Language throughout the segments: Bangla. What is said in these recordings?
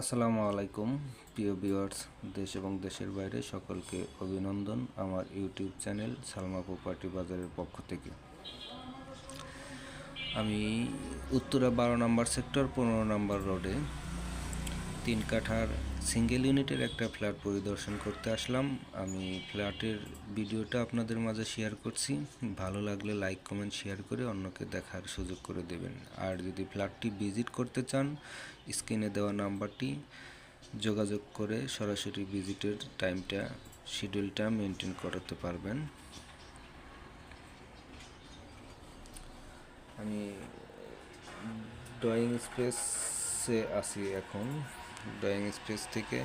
আসসালামু আলাইকুম, প্রিয় ভিউয়ার্স, দেশ এবং দেশের বাইরে সকলকে অভিনন্দন আমার ইউটিউব চ্যানেল সালমা প্রপার্টি বাজারের পক্ষ থেকে। আমি উত্তরা বারো নম্বর সেক্টর, পনেরো নম্বর রোডে তিন কাঠার সিঙ্গেল ইউনিটের একটা ফ্ল্যাট পরিদর্শন করতে আসলাম। আমি ফ্ল্যাটের ভিডিওটা আপনাদের মাঝে শেয়ার করছি। ভালো লাগলে লাইক কমেন্ট শেয়ার করে অন্যকে দেখার সুযোগ করে দেবেন। আর যদি ফ্ল্যাটটি ভিজিট করতে চান স্ক্রিনে দেওয়া নাম্বারটি, যোগাযোগ করে সরাসরি ভিজিটের টাইমটা শিডিউলটা মেনটেন করাতে পারবেন। আমি ড্রয়িং স্পেসে আছি এখন। ড্রয়িং স্পেস থেকে।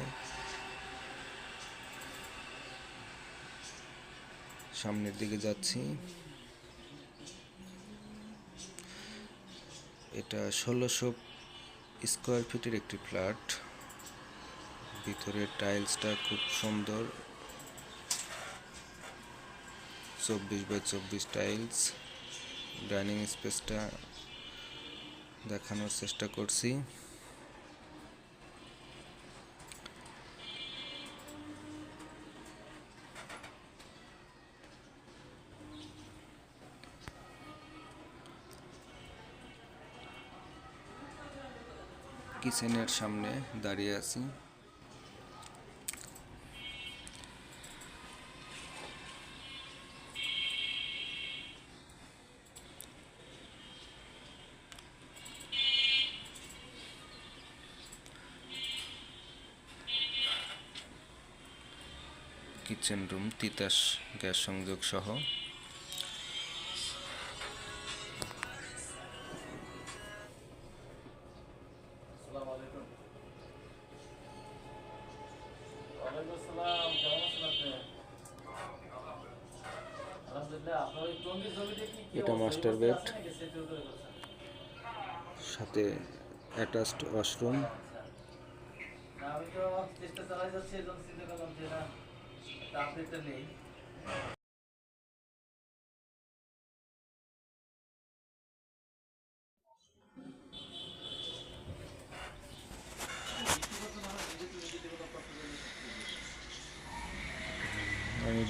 সামনের দিকে যাচ্ছি। এটা ষোলোশো স্কোয়ার ফিটের একটি ফ্ল্যাট। ভিতরের টাইলসটা খুব সুন্দর। চব্বিশ বাই চব্বিশ টাইলস। ডাইনিং স্পেসটা দেখানোর চেষ্টা করছি। কিচেনের সামনে দাঁড়িয়ে আছি। কিচেন রুম তিতাস গ্যাস সংযোগ সহ। এটা মাস্টার বেড। সাথে অ্যাটাচড ওয়াশরুম আমি তো চেষ্টা চালাই যাচ্ছি, এজন্য চিন্তা করলাম যে না, আপডেটটা নেই।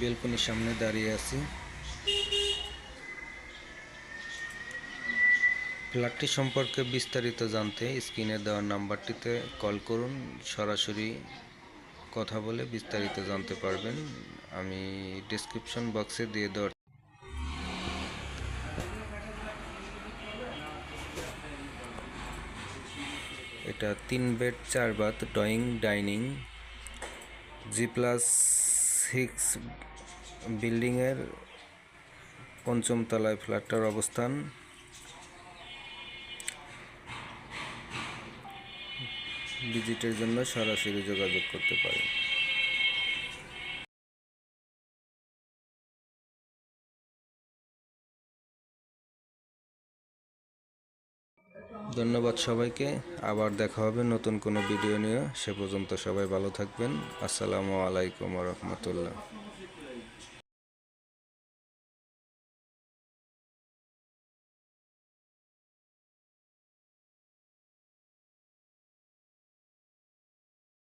বেলকনির সামনে দাঁড়িয়ে আছি। ফ্ল্যাটটি সম্পর্কে বিস্তারিত জানতে স্ক্রিনে দেওয়া নাম্বারটিতে কল করুন, সরাসরি কথা বলে বিস্তারিত জানতে পারবেন। আমি ডিসক্রিপশন বক্সে দিয়ে দেওয়ার এটা তিন বেড চার bath drawing dining G plus six বিল্ডিংয়ের পঞ্চম তলায় ফ্ল্যাটটার অবস্থান। ভিজিটের জন্য সরাসরি যোগাযোগ করতে পারেন। ধন্যবাদ সবাইকে। আবার দেখা হবে নতুন কোনো ভিডিও নিয়ে। সে পর্যন্ত সবাই ভালো থাকবেন। আসসালামু আলাইকুম রহমতুল্লাহ।